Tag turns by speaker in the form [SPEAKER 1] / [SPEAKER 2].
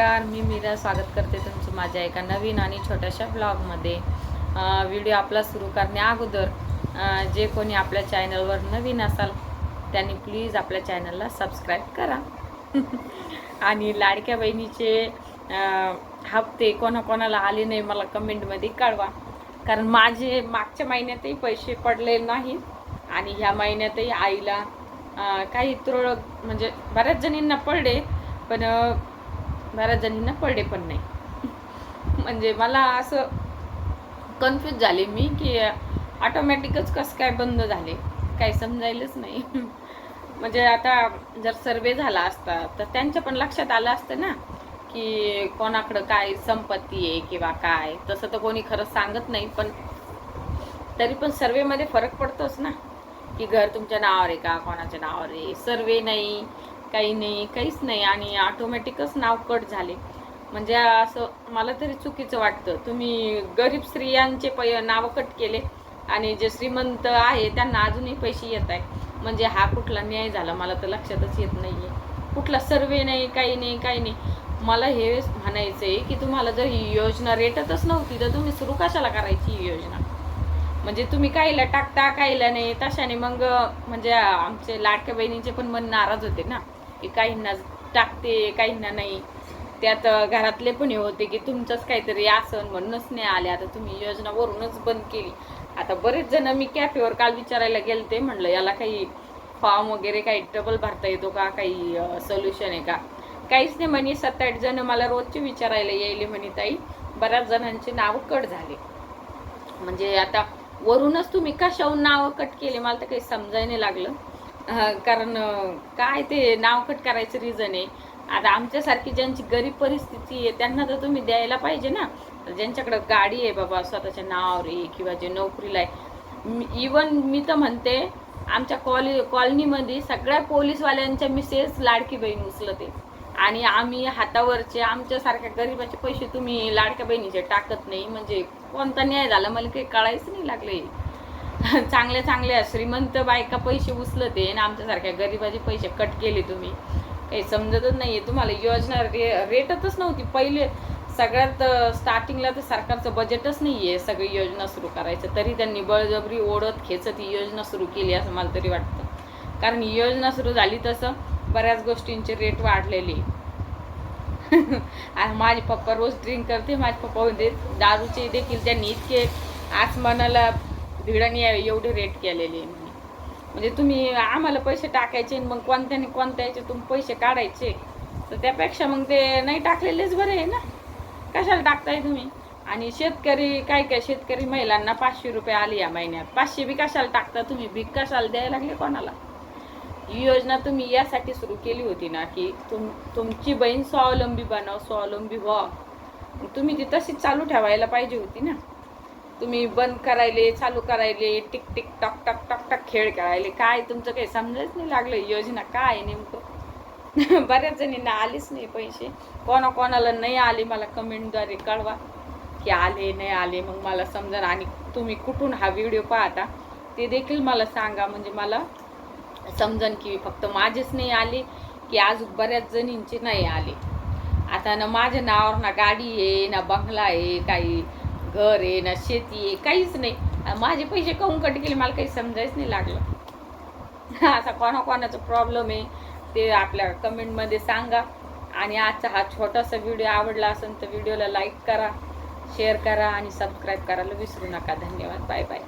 [SPEAKER 1] नमस्कार मी मीरा स्वागत करते तुमचं माझ्या एका नवीन आणि छोट्याशा ब्लॉगमध्ये. व्हिडिओ आपला सुरू करण्या अगोदर जे कोणी आपल्या चॅनलवर नवीन असाल त्यांनी प्लीज आपल्या चॅनलला सबस्क्राईब करा. आणि लाडक्या बहिणीचे हप्ते कोणाकोणाला आले नाही मला कमेंटमध्ये कळवा. कारण माझे मागच्या महिन्यातही पैसे पडले नाहीत आणि ह्या महिन्यातही आईला काही तुरळक म्हणजे बऱ्याच जणींना पडले पण अं, जणींना पडले पण नाही. म्हणजे मला असं कन्फ्यूज झाले मी की ऑटोमॅटिकच कसं काय बंद झाले काही समजायलाच नाही. म्हणजे आता जर सर्वे झाला असता तर त्यांच्या पण लक्षात आलं असतं ना की कोणाकडं काय संपत्ती आहे किंवा काय. तसं तर कोणी खरं सांगत नाही पण तरी पण सर्वेमध्ये फरक पडतोच ना की घर तुमच्या नावावर आहे का कोणाच्या नावावर आहे? सर्वे नाही. काही नाही काहीच नाही आणि ऑटोमॅटिकच नाव कट झाले. म्हणजे असं मला तरी चुकीचं वाटतं. तुम्ही गरीब स्त्रियांचे पै नावं कट केले आणि जे श्रीमंत आहे त्यांना अजूनही पैसे येत आहे. म्हणजे हा कुठला न्याय झाला? मला तर लक्षातच येत नाही आहे कुठला सर्वे नाही काही नाही काही नाही. मला हे म्हणायचं आहे की तुम्हाला जर ही योजना रेटतच नव्हती तर तुम्ही सुरू कशाला करायची ही योजना? म्हणजे तुम्ही काहीला टाकता काहीला नाही. तशाने मग म्हणजे आमचे लाडक्या बहिणींचे पण मन नाराज होते ना. काहींना टाकते काहींना नाही. त्यात घरातले पण हे होते की तुमचंच काहीतरी आसन म्हणूनच नाही आले. आता तुम्ही योजना वरूनच बंद केली. आता बरेच जण मी कॅफेवर काल विचारायला गेलते म्हणलं याला काही फॉर्म वगैरे काही डबल भरता येतो का? काही सोल्युशन आहे का? काहीच नाही म्हणे सात आठ जण मला रोजचे विचारायला यायले म्हणे ताई. बऱ्याच जणांचे नाव कट झाले. म्हणजे आता वरूनच तुम्ही कशाहून नाव कट केले? मला तर काही समजायला नाही लागलं. कारण काय ते नाव कट करायचं रिझन आहे. आता आमच्यासारखी ज्यांची गरीब परिस्थिती आहे त्यांना तर तुम्ही द्यायला पाहिजे ना. ज्यांच्याकडं गाडी आहे बाबा स्वतःच्या नावावर आहे किंवा जे नोकरीला आहे. इवन मी तर म्हणते आमच्या कॉली कॉलनीमध्ये सगळ्या पोलीसवाल्यांच्या मिसेस लाडकी बहीण उचलते. आणि आम्ही हातावरचे आमच्यासारख्या गरिबाचे पैसे तुम्ही लाडक्या बहिणीचे टाकत नाही. म्हणजे कोणता न्याय झाला? मला काही कळायचं नाही लागले चांगल्या चांगल्या श्रीमंत बायका पैसे उचलते आणि आमच्यासारख्या गरिबाचे पैसे कट केले तुम्ही. काही समजतच नाही आहे तुम्हाला. योजना रे रेटतच नव्हती. पहिले सगळ्यात स्टार्टिंगला तर सरकारचं बजेटच नाही आहे सगळी योजना सुरू करायचं. तरी त्यांनी बळजबरी ओढत खेचत ही योजना सुरू केली असं मला तरी वाटतं. कारण ही योजना सुरू झाली तसं बऱ्याच गोष्टींचे रेट वाढलेले. आणि माझे पप्पा रोज ड्रिंक करते माझे पप्पा होते दारूचे देखील त्यांनी इतके आज मनाला भिडाने एवढे रेट केलेले आहे म्हणे. म्हणजे तुम्ही आम्हाला पैसे टाकायचे आणि मग कोणत्याने कोणत्या याच्यातून पैसे काढायचे तर त्यापेक्षा मग ते नाही टाकलेलेच बरे आहे ना. कशाला टाकताय तुम्ही? आणि शेतकरी काय काय शेतकरी महिलांना पाचशे रुपये आले या महिन्यात. पाचशे बी कशाला टाकता तुम्ही? भीक कशाला द्यायला लागले कोणाला? ही योजना तुम्ही यासाठी सुरू केली होती ना की तुम तुमची बहीण स्वावलंबी बनव स्वावलंबी व्हा. मग तुम्ही ती तशीच चालू ठेवायला पाहिजे होती ना. तुम्ही बंद करायले चालू करायले टिक टिक टक टक टक टक खेळ खेळायले. काय तुमचं काही समजायच नाही लागलं? योजना काय आहे नेमकं? बऱ्याच जणींना आलेच नाही पैसे. कोणा कोणाला नाही आले मला कमेंटद्वारे कळवा. की आले नाही आले मग मला समजा. आणि तुम्ही कुठून हा व्हिडिओ पाहता ते देखील मला सांगा. म्हणजे मला समजन की फक्त माझेच नाही आले की आज बऱ्याच जणींचे नाही आले. आता ना माझ्या नावावर ना गाडी आहे ना बंगला आहे काही घर आहे ना शेती आहे काहीच नाही. माझे पैसे काहून कट केले? मला काही समजायच नाही लागलं. असा कोणाकोणाचा प्रॉब्लेम आहे ते आपल्या कमेंटमध्ये सांगा. आणि आजचा हा छोटासा व्हिडिओ आवडला असेल तर व्हिडिओला लाईक करा शेअर करा आणि सबस्क्राईब करायला विसरू नका. धन्यवाद. Bye bye